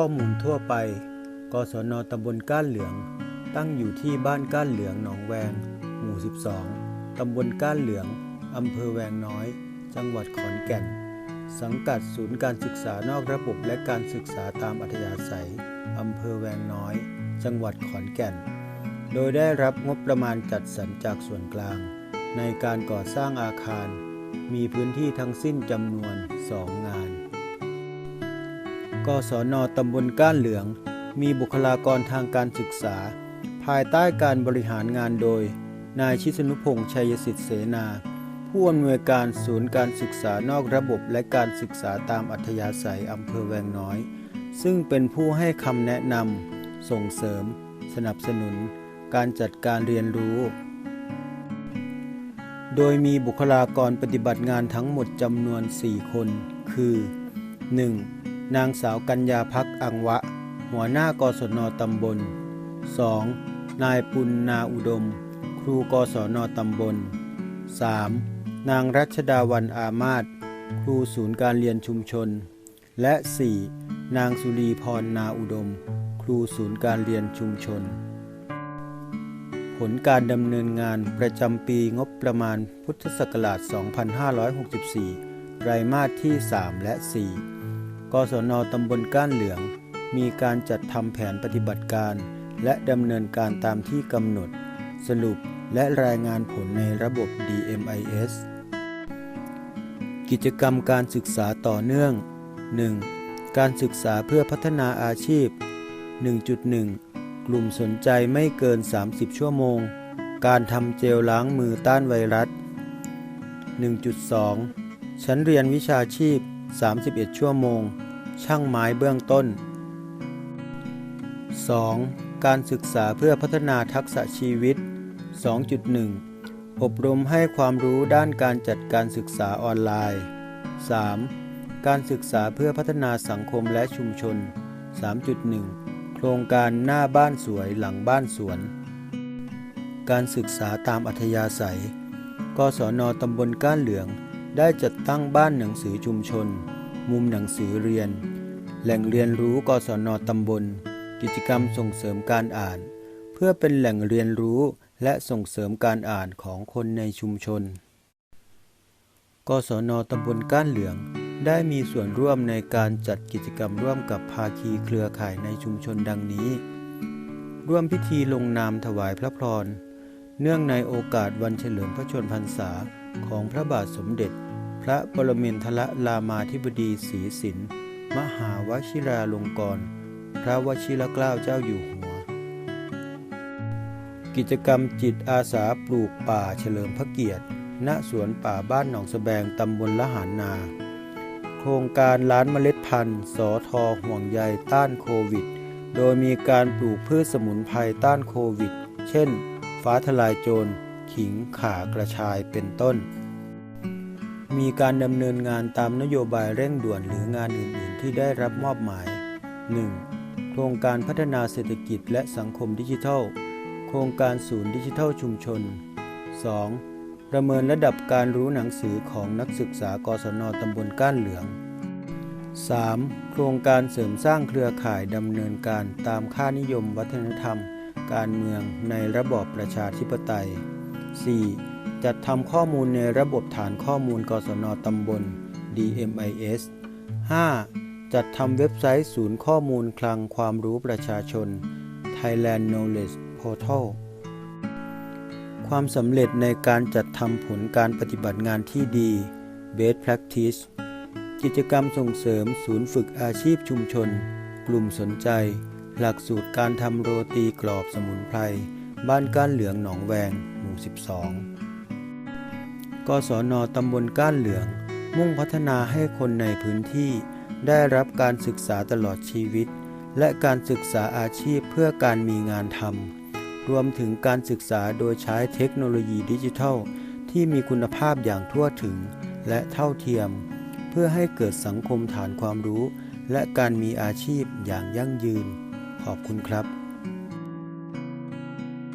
ข้อมูลทั่วไป กศนตำบลก้านเหลือง ตั้งอยู่ที่บ้านก้านเหลืองหนองแวง หมู่ 12 ตำบลก้านเหลืองอำเภอแวงน้อย จังหวัดขอนแก่น สังกัดศูนย์การศึกษานอกระบบและการศึกษาตามอัธยาศัยอำเภอแวงน้อย จังหวัดขอนแก่น โดยได้รับงบประมาณจัดสรรจากส่วนกลาง ในการก่อสร้างอาคาร มีพื้นที่ทั้งสิ้นจำนวน 2 งาน กศนตำบลก้านเหลือง มีบุคลากรทางการศึกษา ภายใต้การบริหารงานโดย นายชิสนุพงษ์ชัยสิทธิเสนา ผู้อำนวยการศูนย์การศึกษานอกระบบและการศึกษาตามอัธยาศัยอำเภอแวงน้อย ซึ่งเป็นผู้ให้คำแนะนำส่งเสริม สนับสนุน การจัดการเรียนรู้ โดยมีบุคลากรปฏิบัติงานทั้งหมดจำนวน 4 คน คือ 1. นางสาวกัญญาพักอังวะ หัวหน้ากศนตำบล 2. นายปุณนาอุดม ครูกศนตำบล 3. นางรัชดาวันอามาศครูศูนย์การเรียนชุมชน และ 4. นางสุรีพรนาอุดม ครูศูนย์การเรียนชุมชน ผลการดำเนินงานประจำปีงบประมาณพุทธศักราช 2564 ไตรมาสที่ 3 และ 4 กศนตำบลก้านเหลือง มีการจัดทำแผนปฏิบัติการ และดำเนินการตามที่กำหนด สรุปและรายงานผลในระบบ DMIS กิจกรรมการศึกษาต่อเนื่อง 1. การศึกษาเพื่อพัฒนาอาชีพ 1.1 กลุ่มสนใจไม่เกิน 30 ชั่วโมง การทำเจลล้างมือต้านไวรัส 1.2 ชั้นเรียนวิชาชีพ 31 ชั่วโมง ช่างไม้เบื้องต้น 2. การศึกษาเพื่อพัฒนาทักษะชีวิต 2.1 อบรมให้ความรู้ด้านการจัดการศึกษาออนไลน์ 3. การศึกษาเพื่อพัฒนาสังคมและชุมชน 3.1 โครงการหน้าบ้านสวยหลังบ้านสวน การศึกษาตามอัธยาศัย กศนตำบลก้านเหลือง ได้จัดตั้งบ้านหนังสือชุมชน มุมหนังสือเรียน แหล่งเรียนรู้กศนตำบล กิจกรรมส่งเสริมการอ่าน เพื่อเป็นแหล่งเรียนรู้และส่งเสริมการอ่านของคนในชุมชน กศนตำบลก้านเหลือง ได้มีส่วนร่วมในการจัดกิจกรรมร่วมกับภาคีเครือข่ายในชุมชนดังนี้ ร่วมพิธีลงนามถวายพระพร เนื่องในโอกาสวันเฉลิมพระชนพรรษาของพระบาทสมเด็จ ระปรมินทรรามาธิบดีศรีสิน มหาวชิราลงกรณพระวชิรเกล้าเจ้าอยู่หัว กิจกรรมจิตอาสาปลูกป่าเฉลิมพระเกียรติ ณ สวนป่าบ้านหนองสแบงตำบลละหารนา โครงการล้านเมล็ดพันธุ์สอทอห่วงใยต้านโควิด โดยมีการปลูกพืชสมุนไพรต้านโควิด เช่น ฟ้าทลายโจร ขิงข่ากระชาย เป็นต้น มีการดำเนินงานตามนโยบายเร่งด่วนหรืองานอื่น ๆ ที่ได้รับมอบหมาย 1. โครงการพัฒนาเศรษฐกิจและสังคมดิจิทัล โครงการศูนย์ดิจิทัลชุมชน 2. ประเมินระดับการรู้หนังสือของนักศึกษากศนตำบลก้านเหลือง 3. โครงการเสริมสร้างเครือข่ายดำเนินการตามค่านิยมวัฒนธรรม การเมืองในระบอบประชาธิปไตย 4. จัดทำข้อมูลในระบบฐานข้อมูลกศนตำบล DMIS 5. จัดทำเว็บไซต์ศูนย์ข้อมูลคลังความรู้ประชาชน Thailand Knowledge Portal ความสำเร็จในการจัดทำผลการปฏิบัติงานที่ดี Best Practice กิจกรรมส่งเสริมศูนย์ฝึกอาชีพชุมชน กลุ่มสนใจ หลักสูตรการทำโรตีกรอบสมุนไพร บ้านก้านเหลืองหนองแวง หมู่ 12 กศนตำบลก้านเหลือง มุ่งพัฒนาให้คนในพื้นที่ ได้รับการศึกษาตลอดชีวิต และการศึกษาอาชีพเพื่อการมีงานทำรวมถึงการศึกษาโดยใช้เทคโนโลยีดิจิทัล ที่มีคุณภาพอย่างทั่วถึงและเท่าเทียม เพื่อให้เกิดสังคมฐานความรู้ และการมีอาชีพอย่างยั่งยืน ขอบคุณครับ